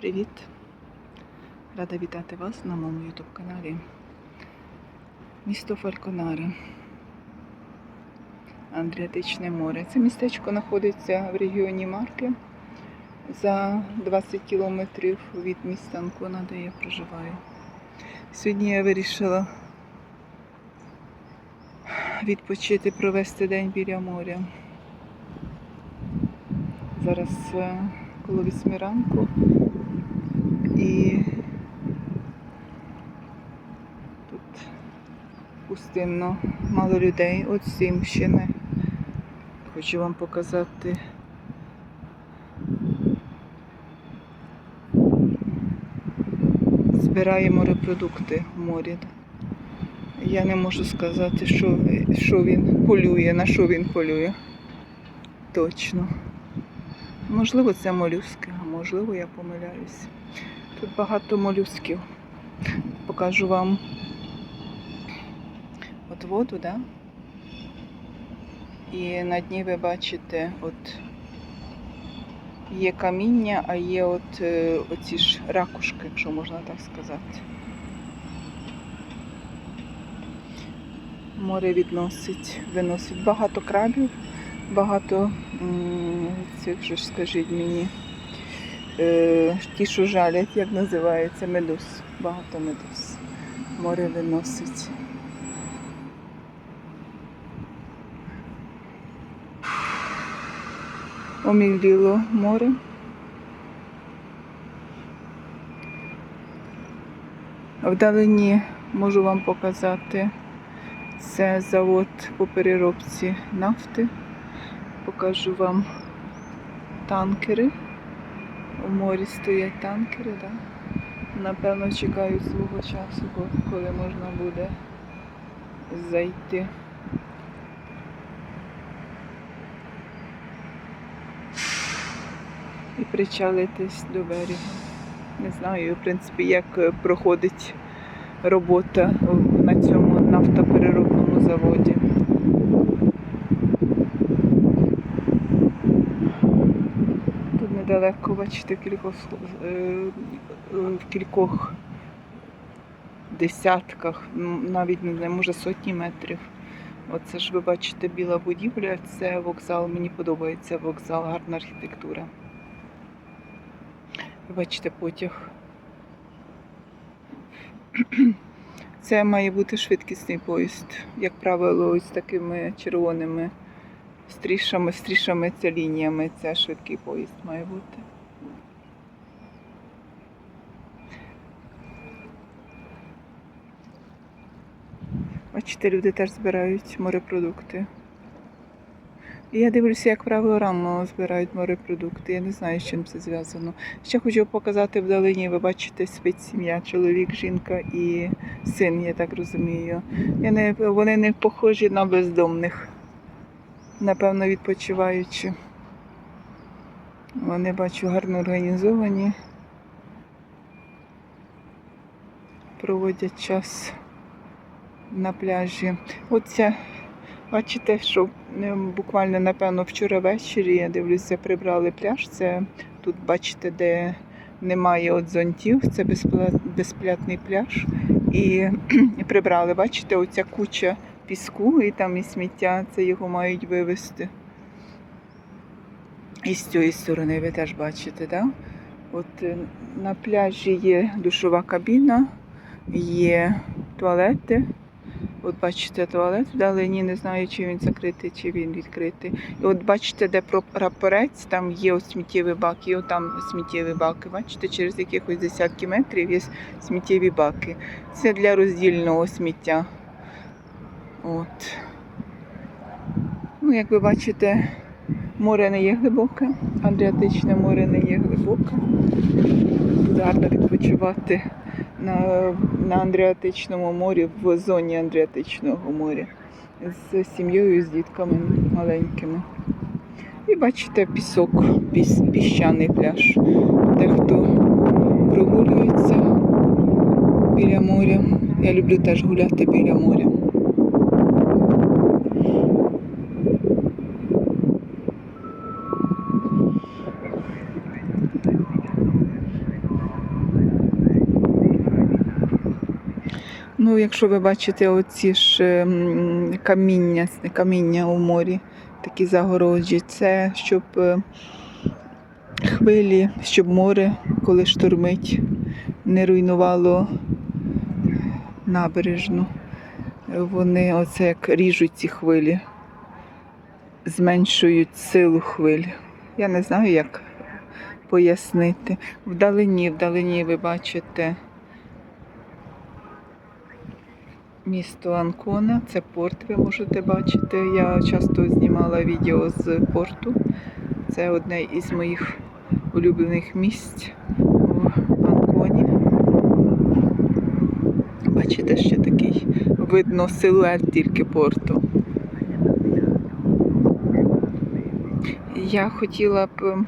Привіт! Рада вітати вас на моєму YouTube каналі. Місто Фальконаре. Адріатичне море. Це містечко знаходиться в регіоні Марки за 20 кілометрів від міста Анкона, де я проживаю. Сьогодні я вирішила відпочити, провести день біля моря. Зараз е, коло 8 ранку. І тут пустинно, мало людей. От Сімщини. Хочу вам показати. Збираємо репродукти в морі. Я не можу сказати, що, що він полює, на що він полює. Точно. Можливо, це молюски, а можливо, я помиляюсь. Тут багато молюсків. Покажу вам от воду, да? І на дні ви бачите, от є каміння, а є от е, оці ж ракушки, якщо можна так сказати. Море відносить, виносить багато крабів, багато цих же скажіть мені е, ті, що жалять, як називається, медуз. Багато медуз. Море виносить. Оміліло море. Вдалині можу вам показати. Це завод по переробці нафти. Покажу вам танкери. У морі стоять танкери, так? Напевно, чекають свого часу, коли можна буде зайти. І причалитись до берега. Не знаю, в принципі, як е, проходить робота на цьому нафтопереробному заводі. Недалеко, бачите, в кількох, е, е, в кількох десятках, навіть не знаю, може сотні метрів. Оце ж ви бачите біла будівля, це вокзал. Мені подобається вокзал, гарна архітектура. Ви бачите потяг. Це має бути швидкісний поїзд. Як правило, ось такими червоними стрішами, стрішами це лініями. Це швидкий поїзд має бути. Бачите, люди теж збирають морепродукти. І я дивлюся, як правило, рано збирають морепродукти. Я не знаю, з чим це зв'язано. Ще хочу показати вдалині, ви бачите, спить сім'я, чоловік, жінка і син, я так розумію. Я не, вони не похожі на бездомних, напевно, відпочиваючи. Вони бачу гарно організовані, проводять час на пляжі. Оця Бачите, що е, буквально, напевно, вчора ввечері, я дивлюся, прибрали пляж. Це тут, бачите, де немає от зонтів, це безпла- безплатний пляж. І прибрали, бачите, оця куча піску і там і сміття, це його мають вивезти. І з цієї сторони ви теж бачите, да? От е, на пляжі є душова кабіна, є туалети. От бачите туалет вдалині, не знаю, чи він закритий, чи він відкритий. І от бачите, де прапорець, там є ось сміттєвий бак, і от там сміттєві баки. Бачите, через якихось десятки метрів є сміттєві баки. Це для роздільного сміття. От. Ну, як ви бачите, море не є глибоке, Адріатичне море не є глибоке. Гарно відпочивати на, на Андріатичному морі, в зоні Андріатичного моря з сім'єю, з дітками маленькими. І бачите пісок, піс, піщаний пляж. Дехто прогулюється біля моря. Я люблю теж гуляти біля моря. Ну, якщо ви бачите оці ж ем, каміння, каміння у морі, такі загороджі, це щоб е, хвилі, щоб море, коли штормить, не руйнувало набережну. Вони оце як ріжуть ці хвилі, зменшують силу хвиль. Я не знаю, як пояснити. Вдалині, вдалині ви бачите місто Анкона, це порт, ви можете бачити. Я часто знімала відео з порту. Це одне із моїх улюблених місць в Анконі. Бачите, ще такий видно силует тільки порту. Я хотіла б ем,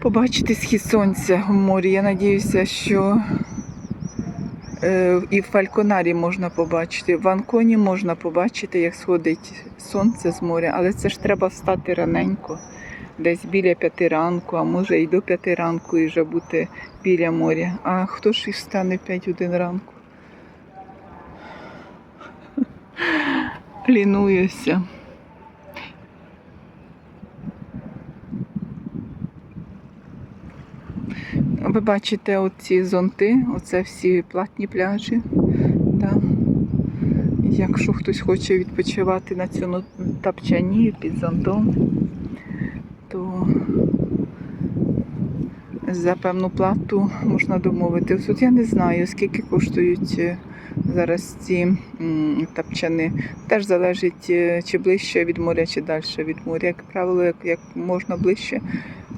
побачити схід сонця в морі. Я надіюся, що і в Фальконарі можна побачити. В Анконі можна побачити, як сходить сонце з моря, але це ж треба встати раненько, десь біля п'яти ранку, а може і до п'яти ранку і вже бути біля моря. А хто ж і встане 5 годин ранку? Лінуюся. Ви бачите оці зонти, оце всі платні пляжі. Да. Якщо хтось хоче відпочивати на цьому тапчані під зонтом, то за певну плату можна домовитися. От я не знаю, скільки коштують е, зараз ці тапчани. Теж залежить, е, чи ближче від моря, чи далі від моря. Як правило, як можна ближче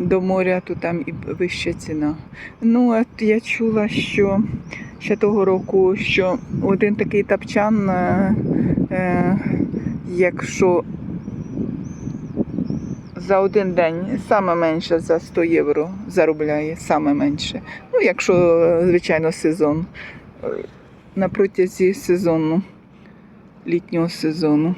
до моря, то там і вища ціна. Ну, от я чула, що ще того року, що один такий тапчан, е, е, якщо за один день саме менше за 100 євро заробляє, саме менше. Ну, якщо, е, звичайно, сезон. Е, На протязі сезону, літнього сезону.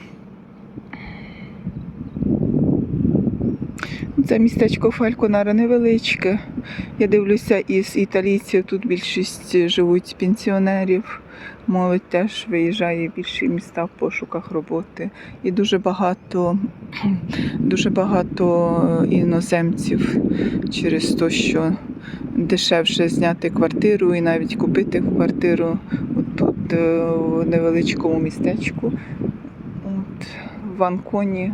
Це містечко Фальконара невеличке. Я дивлюся, із італійців тут більшість живуть пенсіонерів. Молодь теж виїжджає в більші міста в пошуках роботи. І дуже багато, дуже багато іноземців через те, що дешевше зняти квартиру і навіть купити квартиру тут е, в невеличкому містечку. От, в Анконі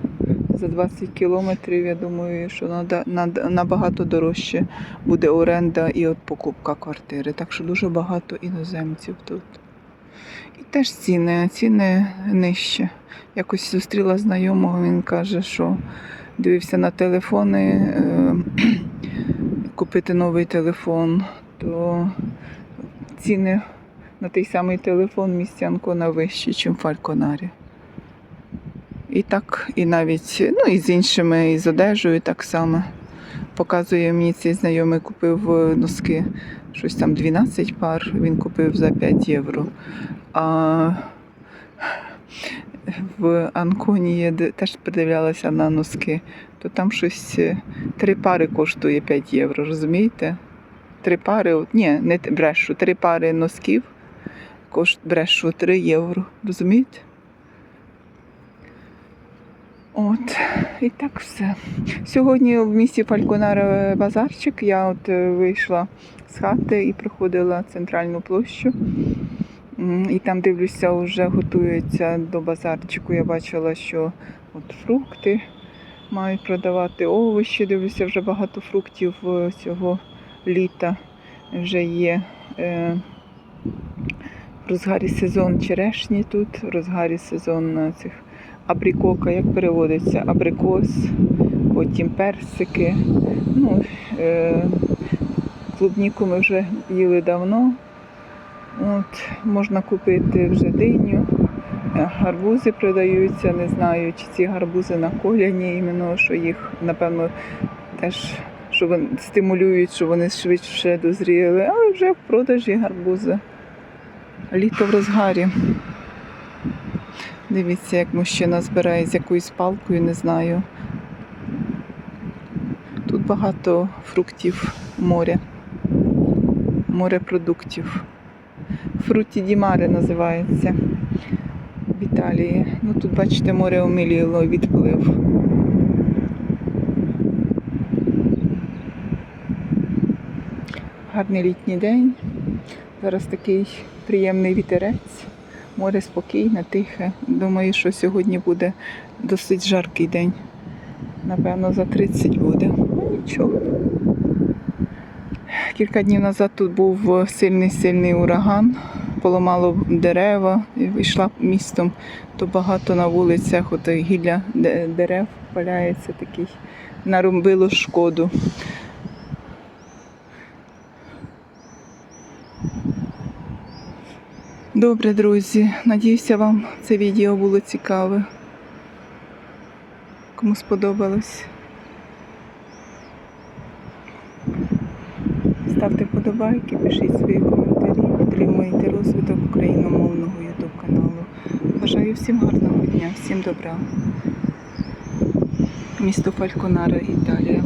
за 20 кілометрів, я думаю, що набагато дорожче буде оренда і от покупка квартири. Так що дуже багато іноземців тут. І теж ціни, ціни нижче. Якось зустріла знайомого, він каже, що дивився на телефони, е, купити новий телефон, то ціни на той самий телефон в місті Анкона вищі, ніж в Фальконарі. І так, і навіть ну, і з іншими, і з одежею так само. Показує мені цей знайомий купив е, носки, щось там 12 пар, він купив за 5 євро. А в Анконі я теж придивлялася на носки, то там щось е, три пари коштує 5 євро, розумієте? Три пари, ні, не брешу, три пари носків брешу 3 євро, розумієте? От, і так все. Сьогодні в місті Фальконара базарчик. Я от е, вийшла з хати і проходила центральну площу. І там дивлюся, вже готуються до базарчику. Я бачила, що от фрукти мають продавати овочі. Дивлюся, вже багато фруктів е, цього літа вже є. Е, В розгарі сезон черешні тут, в розгарі сезон е, цих абрикока, як переводиться, абрикос, потім персики. Ну, е, клубніку ми вже їли давно. От, можна купити вже диню. Е, Гарбузи продаються, не знаю, чи ці гарбузи наколяні, іменно, що їх, напевно, теж що вони стимулюють, що вони швидше дозріли, але вже в продажі гарбузи. Літо в розгарі. Дивіться, як мужчина збирає з якоюсь палкою, не знаю. Тут багато фруктів моря, морепродуктів. Фруті ді Маре називається в Італії. Ну тут, бачите, море оміліло, відплив. Гарний літній день. Зараз такий приємний вітерець. Море спокійне, тихе. Думаю, що сьогодні буде досить жаркий день. Напевно, за 30 буде. Ну нічого. Кілька днів назад тут був сильний-сильний ураган, поламало дерева, і йшла містом, то багато на вулицях, от гілля дерев валяється такий, наробило шкоду. Добре, друзі. Надіюся, вам це відео було цікаве. Кому сподобалось. Ставте вподобайки, пишіть свої коментарі, підтримуйте розвиток україномовного YouTube каналу. Бажаю всім гарного дня, всім добра. Місто Фальконара, Італія.